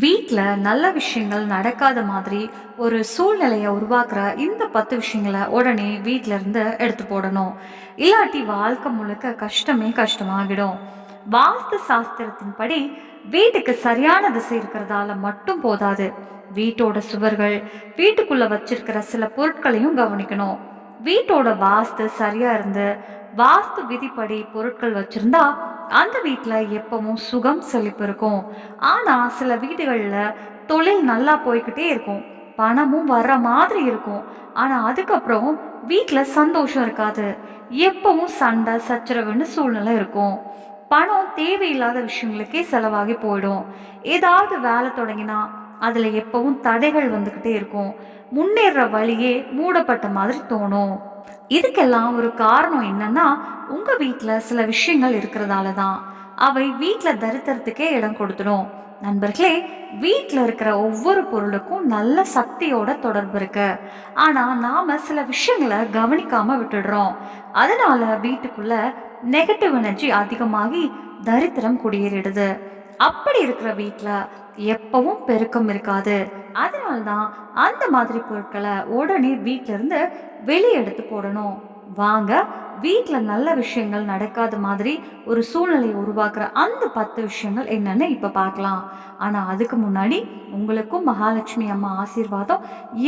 வீட்டில் நல்ல விஷயங்கள் நடக்காத மாதிரி ஒரு சூழ்நிலையை உருவாக்குற இந்த பத்து விஷயங்களை உடனே வீட்டிலேருந்து இருந்து எடுத்து போடணும். இல்லாட்டி வாழ்க்கை முழுக்க கஷ்டமே கஷ்டமாகிடும். வாஸ்து சாஸ்திரத்தின்படி வீட்டுக்கு சரியான திசை இருக்கிறதால மட்டும் போதாது. வீட்டோட சுவர்கள் வீட்டுக்குள்ள வச்சிருக்கிற சில பொருட்களையும் கவனிக்கணும். வீட்டோட வாஸ்து சரியா இருந்து வாஸ்து விதிப்படி பொருட்கள் வச்சிருந்தா அந்த வீட்டில் எப்பவும் சுகம் செழிப்பு இருக்கும். ஆனால் சில வீடுகளில் தொழில் நல்லா போய்கிட்டே இருக்கும். பணமும் வர்ற மாதிரி இருக்கும். ஆனால் அதுக்கப்புறம் வீட்டில் சந்தோஷம் இருக்காது. எப்பவும் சண்டை சச்சரவுன்னு சூழ்நிலை இருக்கும். பணம் தேவையில்லாத விஷயங்களுக்கே செலவாகி போயிடும். ஏதாவது வேலை தொடங்கினா அதில் எப்பவும் தடைகள் வந்துக்கிட்டே இருக்கும். முன்னேற வழியே மூடப்பட்ட மாதிரி தோணும். இதுக்கெல்லாம் ஒரு காரணம் என்னன்னா உங்க வீட்டில் சில விஷயங்கள் இருக்கிறதால தான் அவை வீட்டில் தரித்திரத்துக்கே இடம் கொடுத்துடும். நண்பர்களே வீட்டில் இருக்கிற ஒவ்வொரு பொருளுக்கும் நல்ல சக்தியோட தொடர்பு இருக்கு. ஆனால் நாம சில விஷயங்களை கவனிக்காம விட்டுடுறோம். அதனால வீட்டுக்குள்ள நெகட்டிவ் எனர்ஜி அதிகமாகி தரித்திரம் குடியேறிடுது. அப்படி இருக்கிற வீட்டில் எப்பவும் பெருக்கம் இருக்காது. அதனால தான் அந்த மாதிரி பொருட்களை உடனே வீட்டிலிருந்து வெளியே எடுத்து போடணும். வாங்க வீட்டில் நல்ல விஷயங்கள் நடக்காத மாதிரி ஒரு சூழ்நிலையை உருவாக்குற அந்த பத்து விஷயங்கள் என்னென்னு இப்போ பார்க்கலாம். ஆனால் அதுக்கு முன்னாடி உங்களுக்கும் மகாலட்சுமி அம்மா ஆசீர்வாதம்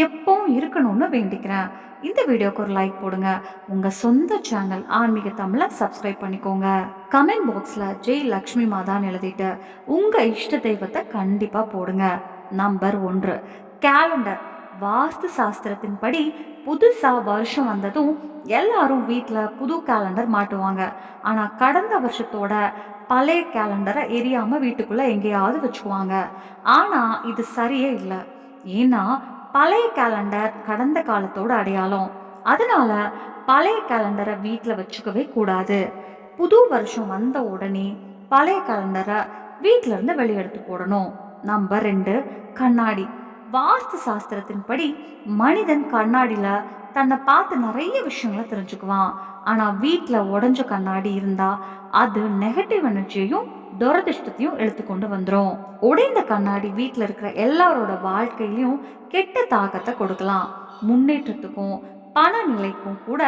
எப்பவும் இருக்கணும்னு வேண்டிக்கிறேன். இந்த வீடியோக்கு ஒரு லைக் போடுங்க. உங்கள் சொந்த சேனல் ஆன்மீக தமிழை சப்ஸ்கிரைப் பண்ணிக்கோங்க. கமெண்ட் பாக்ஸில் ஜெய் லக்ஷ்மி மாதான்னு எழுதிட்டு உங்கள் இஷ்ட தெய்வத்தை கண்டிப்பாக போடுங்க. நம்பர் ஒன்று. கேலண்டர் வாஸ்து சாஸ்திரத்தின்படி புதுசா வருஷம் வந்ததும் எல்லாரும் வீட்டில் புது கேலண்டர் மாட்டுவாங்க. ஆனால் கடந்த வருஷத்தோட பழைய கேலண்டரை எரியாம வீட்டுக்குள்ள எங்கேயாவது வச்சுக்குவாங்க. ஆனால் இது சரியே இல்லை. ஏன்னா பழைய கேலண்டர் கடந்த காலத்தோட அடையாளம். அதனால பழைய கேலண்டரை வீட்டில் வச்சுக்கவே கூடாது. புது வருஷம் வந்த உடனே பழைய கேலண்டரை வீட்டிலேருந்து வெளியெடுத்து போடணும். நம்பர் ரெண்டு கண்ணாடி. வாஸ்து சாஸ்திரத்தின்படி மனிதன் கண்ணாடியில் தன்னை பார்த்து நிறைய விஷயங்களை தெரிஞ்சுக்குவான். ஆனால் வீட்டில் உடஞ்ச கண்ணாடி இருந்தால் அது நெகட்டிவ் எனர்ஜியையும் துரதிருஷ்டத்தையும் எடுத்துக்கொண்டு வந்துடும் உடைந்த கண்ணாடி வீட்டில் இருக்கிற எல்லாரோட வாழ்க்கையிலையும் கெட்ட தாக்கத்தை கொடுக்கலாம். முன்னேற்றத்துக்கும் பண நிலைக்கும் கூட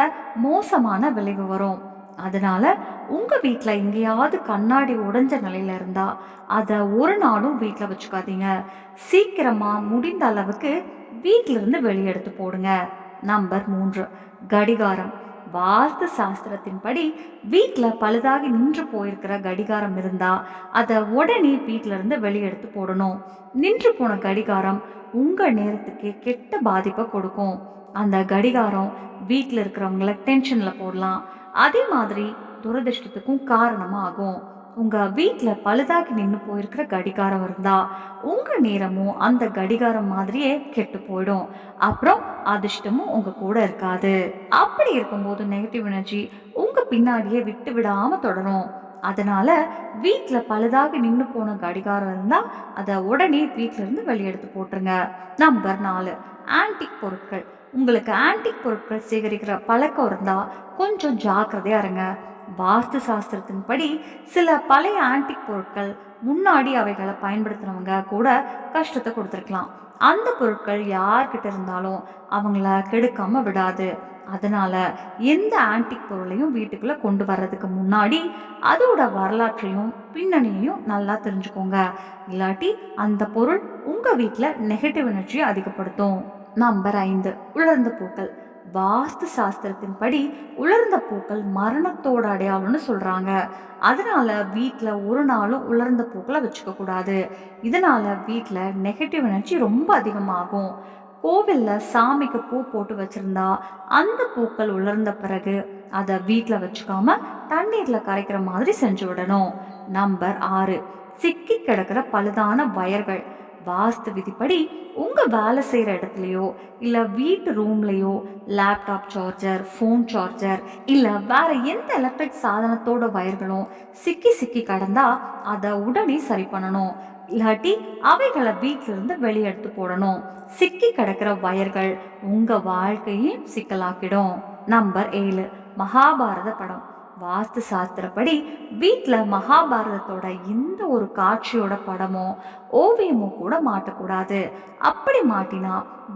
மோசமான விளைவு வரும். அதனால உங்க வீட்டில் எங்கேயாவது கண்ணாடி உடைஞ்ச நிலையில இருந்தா அதை ஒரு நாளும் வீட்டில் வச்சுக்காதீங்க. சீக்கிரமா முடிந்த அளவுக்கு வீட்டில இருந்து போடுங்க. நம்பர் மூன்று கடிகாரம். வாஸ்து சாஸ்திரத்தின்படி வீட்டில் பழுதாகி நின்று போயிருக்கிற கடிகாரம் இருந்தால் அதை உடனே வீட்டில இருந்து போடணும். நின்று போன கடிகாரம் உங்கள் நேரத்துக்கு கெட்ட பாதிப்பை கொடுக்கும். அந்த கடிகாரம் வீட்டில் இருக்கிறவங்கள டென்ஷனில் போடலாம். அதே மாதிரி துரதிருஷ்டத்துக்கும் காரணமாகும். உங்கள் வீட்டில் பழுதாகி நின்று போயிருக்கிற கடிகாரம் இருந்தா உங்கள் நேரமும் அந்த கடிகாரம் மாதிரியே கெட்டு போயிடும். அப்புறம் அதிர்ஷ்டமும் உங்கள் கூட இருக்காது. அப்படி இருக்கும்போது நெகட்டிவ் எனர்ஜி உங்கள் பின்னாடியே விட்டு விடாமல் தொடரும். அதனால் வீட்டில் பழுதாகி நின்று போன கடிகாரம் இருந்தால் அதை உடனே வீட்டிலேருந்து வெளியெடுத்து போட்டுருங்க. நம்பர் நாலு ஆன்டிக் பொருட்கள். உங்களுக்கு ஆன்டிக் பொருட்கள் சேகரிக்கிற பழக்கம் இருந்தால் கொஞ்சம் ஜாக்கிரதையாக இருங்க. வாஸ்து சாஸ்திரத்தின்படி சில பழைய ஆன்டிக் பொருட்கள் முன்னாடி அவைகளை பயன்படுத்துகிறவங்க கூட கஷ்டத்தை கொடுத்துருக்கலாம். அந்த பொருட்கள் யார்கிட்ட இருந்தாலும் அவங்கள கெடுக்காமல் விடாது. அதனால் எந்த ஆன்டிக் பொருளையும் வீட்டுக்குள்ளே கொண்டு வர்றதுக்கு முன்னாடி அதோட வரலாற்றையும் பின்னணியையும் நல்லா தெரிஞ்சுக்கோங்க. இல்லாட்டி அந்த பொருள் உங்கள் வீட்டில் நெகட்டிவ் எனர்ஜியை அதிகப்படுத்தும். நம்பர் ஐந்து. உலர்ந்த பூக்கள். வாஸ்து சாஸ்திரத்தின் படி உலர்ந்த பூக்கள் மரணத்தோட அடையாளம்னு சொல்றாங்க. அதனால வீட்டில் ஒரு நாளும் உலர்ந்த பூக்களை வச்சுக்க கூடாது. இதனால வீட்டில் நெகட்டிவ் எனர்ஜி ரொம்ப அதிகமாகும். கோவிலில் சாமிக்கு பூ போட்டு வச்சிருந்தா அந்த பூக்கள் உலர்ந்த பிறகு அதை வீட்டில் வச்சுக்காம தண்ணீரில் கரைக்கிற மாதிரி செஞ்சு விடணும். நம்பர் ஆறு. சிக்கி கிடக்கிற பழுதான வயர்கள். வாஸ்து விதிப்படி உங்கள் வேலை செய்கிற இடத்துலையோ இல்லை வீட்டு ரூம்லேயோ லேப்டாப் சார்ஜர் ஃபோன் சார்ஜர் இல்லை வேற எந்த எலக்ட்ரிக் சாதனத்தோட வயர்களும் சிக்கி சிக்கி கடந்தால் அதை உடனே சரி பண்ணணும். இல்லாட்டி அவைகளை வீட்டிலிருந்து வெளியெடுத்து போடணும். சிக்கி கிடக்கிற வயர்கள் உங்கள் வாழ்க்கையும் சிக்கலாக்கிடும். நம்பர் ஏழு மகாபாரத படம். வாஸ்து சாஸ்திரப்படி வீட்டில் மகாபாரதத்தோட எந்த ஒரு காட்சியோட படமோ ஓவியமோ கூட மாட்டக்கூடாது. அப்படி மாட்டினா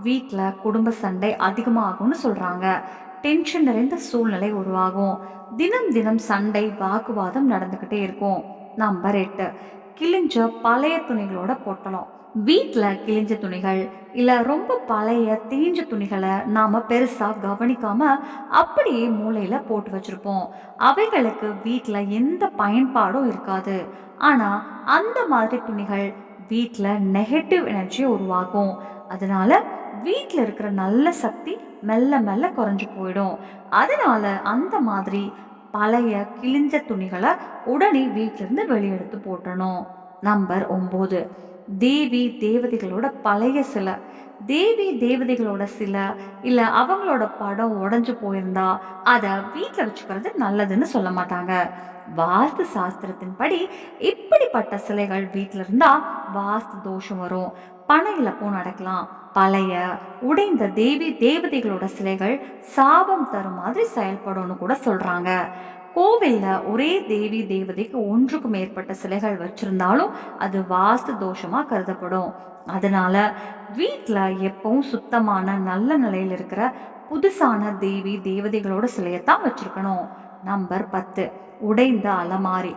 வீட்டில் குடும்ப சண்டை அதிகமாகும்னு சொல்கிறாங்க டென்ஷன் நிறைந்த சூழ்நிலை உருவாகும். தினம் தினம் சண்டை வாக்குவாதம் நடந்துக்கிட்டே இருக்கும். நம்பர் எட்டு கிழிஞ்ச பழைய துணிகளோட போட்டலாம். வீட்டில் கிழிஞ்ச துணிகள் இல்லை ரொம்ப பழைய தேஞ்ச துணிகளை நாம் பெருசாக கவனிக்காம அப்படியே மூளையில் போட்டு வச்சுருப்போம். அவைகளுக்கு வீட்டில் எந்த பயன்பாடும் இருக்காது. ஆனால் அந்த மாதிரி துணிகள் வீட்டில் நெகட்டிவ் எனர்ஜி உருவாகும் அதனால வீட்டில் இருக்கிற நல்ல சக்தி மெல்ல மெல்ல குறைஞ்சி போயிடும். அதனால அந்த மாதிரி பழைய கிழிஞ்ச துணிகளை உடனே வீட்டிலிருந்து வெளியெடுத்து போட்டணும். நம்பர் ஒம்பது. தேவி தேவதைகளோட பழைய சிலை. தேவி தேவதைகளோட சிலை இல்லை அவங்களோட படம் உடஞ்சு போயிருந்தா அதை வீட்டில் வச்சுக்கிறது நல்லதுன்னு சொல்ல மாட்டாங்க. வாஸ்து சாஸ்திரத்தின்படி இப்படிப்பட்ட சிலைகள் வீட்டில் இருந்தால் வாஸ்து தோஷம் வரும். பண இழப்பும் நடக்கலாம். பழைய உடைந்த தேவி தேவதைகளோட சிலைகள் சாபம் தரும் மாதிரி செயல்படும்னு கூட சொல்றாங்க. கோவில்ல ஒரே தேவி தேவதைக்கு ஒன்றுக்கு மேற்பட்ட சிலைகள் வச்சிருந்தாலும் அது வாஸ்து தோஷமாக கருதப்படும். அதனால வீட்டில் எப்பவும் சுத்தமான நல்ல நிலையில் இருக்கிற புதுசான தேவி தேவதைகளோட சிலையை தான் வச்சுருக்கணும். நம்பர் பத்து உடைந்த அலமாரி.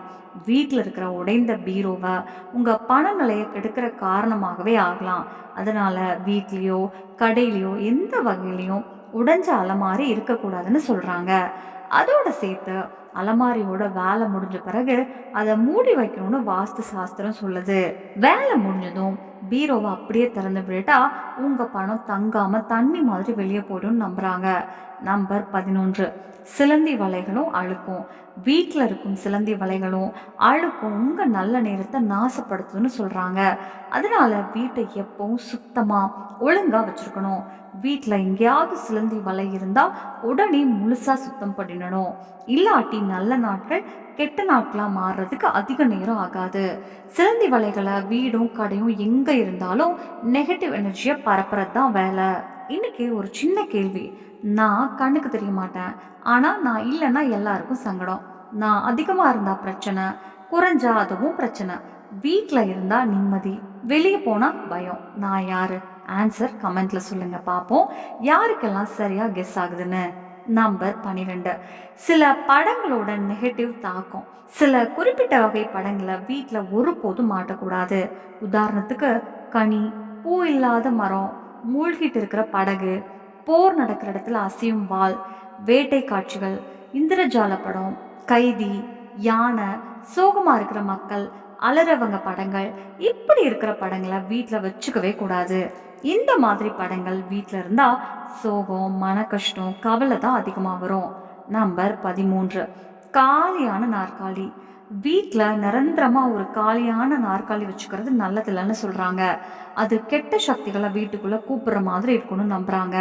வீட்டில் இருக்கிற உடைந்த பீரோவை உங்கள் பண நிலையை கெடுக்கிற காரணமாகவே ஆகலாம். அதனால் வீட்லேயோ கடையிலையோ எந்த வகையிலையும் உடைஞ்ச அலமாரி இருக்கக்கூடாதுன்னு சொல்கிறாங்க அதோட சேர்த்து அலமாரியோட வேலை முடிஞ்ச பிறகு அதை மூடி வைக்கணும்னு வாஸ்து சாஸ்திரம் சொல்லுது. வேலை முடிஞ்சதும் பீரோவை அப்படியே திறந்து விட்டுட்டா உங்க பணம் தங்காம தண்ணி மாதிரி வெளியே போயிடும்னு நம்புறாங்க. நம்பர் பதினொன்று. சிலந்தி வலைகளும் அழுக்கும். வீட்டில் இருக்கும் சிலந்தி வலைகளும் அழுக்கும். உங்கள் நல்ல நேரத்தை நாசப்படுத்துதுன்னு சொல்கிறாங்க அதனால வீட்டை எப்பவும் சுத்தமாக ஒழுங்காக வச்சுருக்கணும். வீட்டில் எங்கேயாவது சிலந்தி வலை இருந்தால் உடனே முழுசாக சுத்தம் பண்ணிடணும். இல்லாட்டி நல்ல நாட்கள் கெட்ட நாட்களாக மாறுறதுக்கு அதிக நேரம் ஆகாது. சிலந்தி வலைகளை வீடும் கடையும் எங்கே இருந்தாலும் நெகட்டிவ் எனர்ஜியை பரப்புறது தான் வேலை. இன்னைக்கு ஒரு சின்ன கேள்வி. நான் கண்ணுக்கு தெரிய மாட்டேன். ஆனால் நான் இல்லைன்னா எல்லாருக்கும் சங்கடம். நான் அதிகமாக இருந்தால் பிரச்சனை குறைஞ்சா அதுவும் பிரச்சனை. வீட்டில் இருந்தால் நிம்மதி வெளியே போனால் பயம். நான் யார்? ஆன்சர் கமெண்ட்ல சொல்லுங்க. பார்ப்போம். யாருக்கெல்லாம் சரியாக கெஸ் ஆகுதுன்னு? நம்பர் பன்னிரெண்டு சில படங்களோட நெகட்டிவ் தாக்கம். சில குறிப்பிட்ட வகை படங்களை வீட்டில் ஒருபோதும் மாட்டக்கூடாது. உதாரணத்துக்கு கனி பூ இல்லாத மரம் மூழ்கிட்டு இருக்கிற படகு போர் நடக்கிற இடத்துல அசையும் வாள் வேட்டை காட்சிகள் இந்திரஜால படம் கைதி யானை சோகமாக இருக்கிற மக்கள் அலறவங்க படங்கள். இப்படி இருக்கிற படங்களை வீட்டில் வச்சுக்கவே கூடாது. இந்த மாதிரி படங்கள் வீட்டில் இருந்தால் சோகம் மன கஷ்டம் கவலை தான் அதிகமாக வரும். நம்பர் பதிமூன்று. காலியான நாற்காலி. வீட்டில் நிரந்தரமாக ஒரு காலியான நாற்காலி வச்சுக்கிறது நல்லதில்லைன்னு சொல்கிறாங்க அது கெட்ட சக்திகளை வீட்டுக்குள்ளே கூப்பிட்ற மாதிரி இருக்கும்னு நம்புகிறாங்க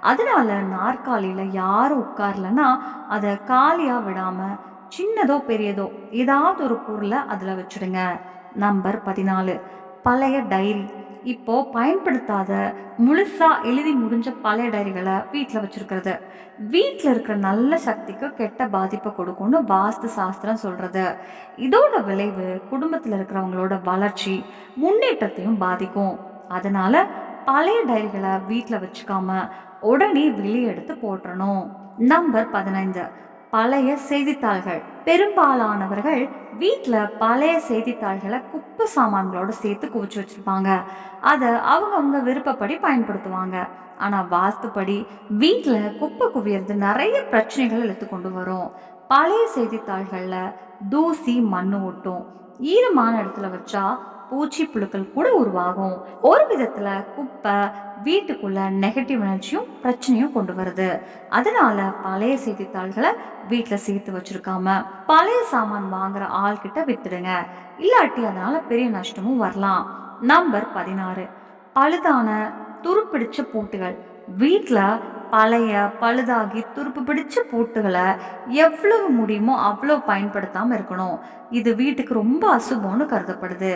அதனால நாற்காலியில் யாரும் உட்காரலன்னா அதை காலியாக விடாமல் சின்னதோ பெரியதோ ஏதாவது ஒரு பொருளை அதில் வச்சுடுங்க. நம்பர் பதினாலு. பழைய டைரி. இப்போ பயன்படுத்தாத முழுசா எழுதி முடிஞ்ச பழைய டைரிகளை வீட்டில் வச்சிருக்கிறது. வீட்டில் இருக்கிற நல்ல சக்திக்கு கெட்ட பாதிப்பை கொடுக்கும்னு வாஸ்து சாஸ்திரம் சொல்றது. இதோட விளைவு குடும்பத்தில் இருக்கிறவங்களோட வளர்ச்சி முன்னேற்றத்தையும் பாதிக்கும். அதனால பழைய டைரிகளை வீட்டில் வச்சுக்காம உடனே வெளியே எடுத்து போட்டுறணும். நம்பர் பதினைந்து. பழைய செய்தித்தாள்கள். பெரும்பாலானவர்கள் வீட்டில் பழைய செய்தித்தாள்களை குப்பை சாமான்களோட சேர்த்து குவிச்சு வச்சுருப்பாங்க. அதை அவங்கவுங்க விருப்பப்படி பயன்படுத்துவாங்க. ஆனால் வாஸ்துப்படி வீட்டில் குப்பை குவியறது நிறைய பிரச்சனைகள் எடுத்து கொண்டு வரும். பழைய செய்தித்தாள்களில் தூசி மண்ணு ஒட்டும். ஈரமான இடத்துல வச்சா பூச்சி புழுக்கள் கூட உருவாகும். ஒரு விதத்தில் குப்பை வீட்டுக்குள்ள நெகட்டிவ் எனர்ஜியும் பிரச்சனையும் கொண்டு வருது. அதனால பழைய செய்தித்தாள்களை வீட்டில் சேர்த்து வச்சிருக்காம பழைய சாமான் வாங்குற ஆள் கிட்ட வித்துடுங்க. இல்லாட்டி அதனால பெரிய நஷ்டமும் வரலாம். நம்பர் பதினாறு. பழுதான துருப்பிடிச்ச பூட்டுகள். வீட்டில் பழைய பழுதாகி துருப்பு பிடிச்ச பூட்டுகளை எவ்வளவு முடியுமோ அவ்வளோ பயன்படுத்தாமல் இருக்கணும். இது வீட்டுக்கு ரொம்ப அசுபம்னு கருதப்படுது.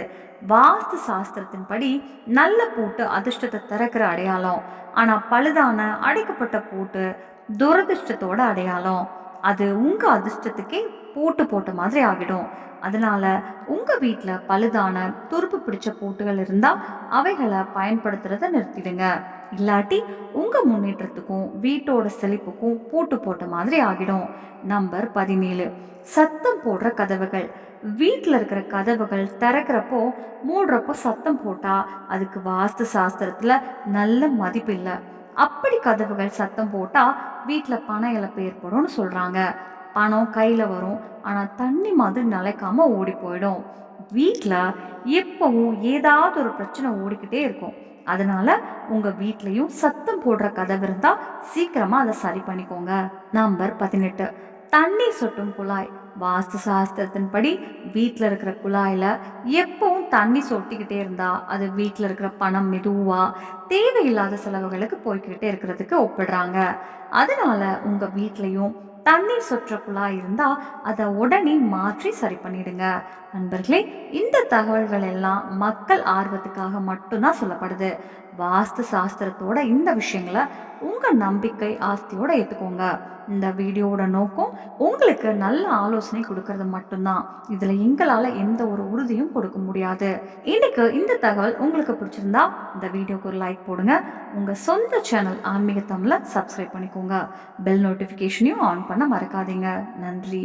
வாஸ்து சாஸ்திரத்தின்படி நல்ல பூட்டு அதிர்ஷ்டத்தை திறக்கிற அடையாளம். ஆனால் பழுதான அடைக்கப்பட்ட பூட்டு துரதிர்ஷ்டத்தோட அடையாளம். அது உங்கள் அதிர்ஷ்டத்துக்கே போட்டு போட்ட மாதிரி ஆகிடும். அதனால உங்கள் வீட்டில் பழுதான துருப்பு பிடிச்ச பூட்டுகள் இருந்தால் அவைகளை பயன்படுத்துறத நிறுத்திடுங்க. இல்லாட்டி உங்கள் முன்னேற்றத்துக்கும் வீட்டோட செழிப்புக்கும் பூட்டு போட்ட மாதிரி ஆகிடும். நம்பர் பதினேழு. சத்தம் போடுற கதவுகள். வீட்டில் இருக்கிற கதவுகள் திறக்கிறப்போ மூடுறப்போ சத்தம் போட்டால் அதுக்கு வாஸ்து சாஸ்திரத்தில் நல்ல மதிப்பு இல்லை. அப்படி கதவுகள் சத்தம் போட்டால் வீட்டில் பண இழப்பு ஏற்படும்னு சொல்கிறாங்க பணம் கையில் வரும். ஆனால் தண்ணி மாதிரி நிலைக்காம ஓடி போயிடும். வீட்டில் எப்பவும் ஏதாவது ஒரு பிரச்சனை ஓடிக்கிட்டே இருக்கும். அதனால உங்கள் வீட்லேயும் சத்தம் போடுற கதவு இருந்தால் சீக்கிரமாக அதை சரி பண்ணிக்கோங்க. நம்பர் பதினெட்டு. தண்ணீர் சொட்டும் குழாய். வாஸ்து சாஸ்திரத்தின்படி வீட்டில் இருக்கிற குழாயில் எப்பவும் தண்ணி சொட்டிக்கிட்டே இருந்தால் அது வீட்டில் இருக்கிற பணம் மெதுவாக தேவையில்லாத செலவுகளுக்கு போய்கிட்டே இருக்கிறதுக்கு ஒப்பிடுறாங்க. அதனால் உங்கள் வீட்லேயும் தண்ணீர் சொற்ற குழாய் இருந்தால் அதை உடனே மாற்றி சரி பண்ணிடுங்க. நண்பர்களே இந்த தகவல்கள் எல்லாம் மக்கள் ஆர்வத்துக்காக மட்டும்தான் சொல்லப்படுது. வாஸ்து சாஸ்திரத்தோட இந்த விஷயங்களை உங்கள் நம்பிக்கை ஆஸ்தியோட ஏற்றுக்கோங்க இந்த வீடியோவோட நோக்கம் உங்களுக்கு நல்ல ஆலோசனை கொடுக்கறது மட்டும்தான். இதில் எங்களால் எந்த ஒரு உறுதியும் கொடுக்க முடியாது. இன்னைக்கு இந்த தகவல் உங்களுக்கு பிடிச்சிருந்தா இந்த வீடியோக்கு ஒரு லைக் போடுங்க. உங்கள் சொந்த சேனல் ஆன்மீக தமிழை சப்ஸ்கிரைப் பண்ணிக்கோங்க. பெல் நோட்டிஃபிகேஷனையும் ஆன் பண்ண மறக்காதீங்க. நன்றி.